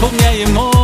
сповняємо